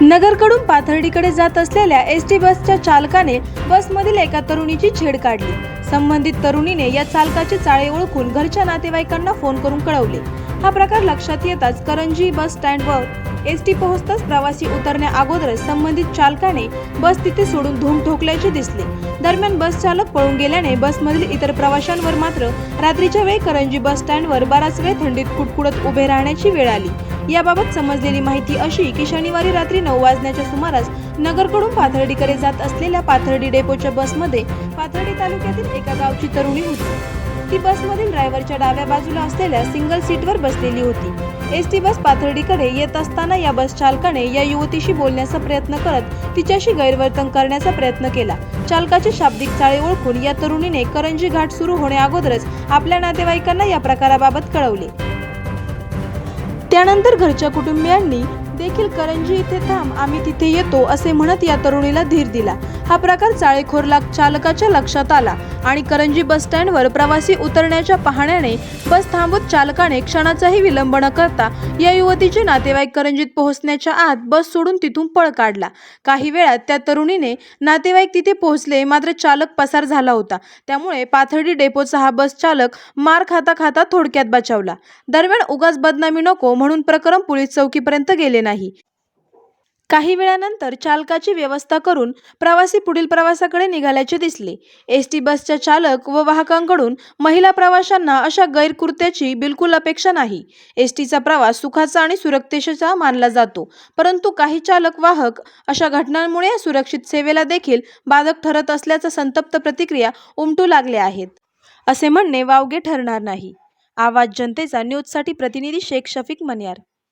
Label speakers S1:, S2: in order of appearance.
S1: नगरकडून पाथर्डीकडे जात असलेल्या S T बसच्या चालकाने बसमधील एका तरुणीची छेड काढली. संबंधित तरुणीने या चालकाचे चाळे ओळखून घरच्या नातेवाईकांना फोन करून कळवले. हा प्रकार लक्षात येताच करंजी बस स्टँडवर एस टी पोहोचताच प्रवासी उतरण्या अगोदरच संबंधित चालकाने बस तिथे सोडून धूम ठोकल्याचे दिसले. दरम्यान बस चालक पळून गेल्याने बसमधील इतर प्रवाशांवर मात्र रात्रीच्या वेळी करंजी बस स्टँडवर बराच वेळ थंडीत कुडकुडत उभे राहण्याची वेळ आली. याबाबत समजलेली माहिती अशी की शनिवारी रात्री नऊ वाजण्याच्या सुमारास नगरकडून पाथर्डीकडे जात असलेल्या पाथर्डी डेपोच्या बसमध्ये पाथर्डी तालुक्यातील एका गावची तरुणी होती. ती बसमधील ड्रायव्हरच्या डाव्या बाजूला असलेल्या सिंगल सीटवर बसलेली होती. एस टी बस पाथर्डीकडे येत असताना या बस चालकाने या युवतीशी बोलण्याचा प्रयत्न करत तिच्याशी गैरवर्तन करण्याचा प्रयत्न केला. चालकाचे शाब्दिक चाळे ओळखून या तरुणीने करंजी घाट सुरू होण्या अगोदरच आपल्या नातेवाईकांना या प्रकाराबाबत कळवले. त्यानंतर घरच्या कुटुंबियांनी देखील करंजी इथे थांब आम्ही तिथे येतो असे म्हणत या तरुणीला धीर दिला. हा प्रकार चाळेखोरला चालकाच्या लक्षात आला आणि करंजी बस स्टँडवर प्रवासी उतरण्याच्या पाहण्याने बस थांबवत चालकाने क्षणाचाही विलंब न करता या युवतीचे नातेवाईक करंजीत पोहोचण्याच्या आत बस सोडून तिथून पळ काढला. काही वेळात त्या तरुणीने नातेवाईक तिथे पोहोचले मात्र चालक पसार झाला होता. त्यामुळे पाथर्डी डेपोचा हा बस चालक मार खाता खाता थोडक्यात बचावला. दरम्यान उगाच बदनामी नको म्हणून प्रकरण पोलीस चौकीपर्यंत गेले नाही. काही वेळानंतर चालकाची व्यवस्था करून प्रवासी पुढील प्रवासाकडे निघाल्याचे दिसले. एस टी बसच्या चालक व वाहकांकडून महिला प्रवाशांना अशा गैरकृत्याची बिलकुल अपेक्षा नाही. एस टीचा प्रवास सुखाचा आणि सुरक्षेचा मानला जातो परंतु काही चालक वाहक अशा घटनांमुळे सुरक्षित सेवेला देखील बाधक ठरत असल्याचा संतप्त प्रतिक्रिया उमटू लागल्या आहेत. असे म्हणणे वावगे ठरणार नाही. आवाज जनतेचा न्यूजसाठी प्रतिनिधी शेख शफीक मन्यार.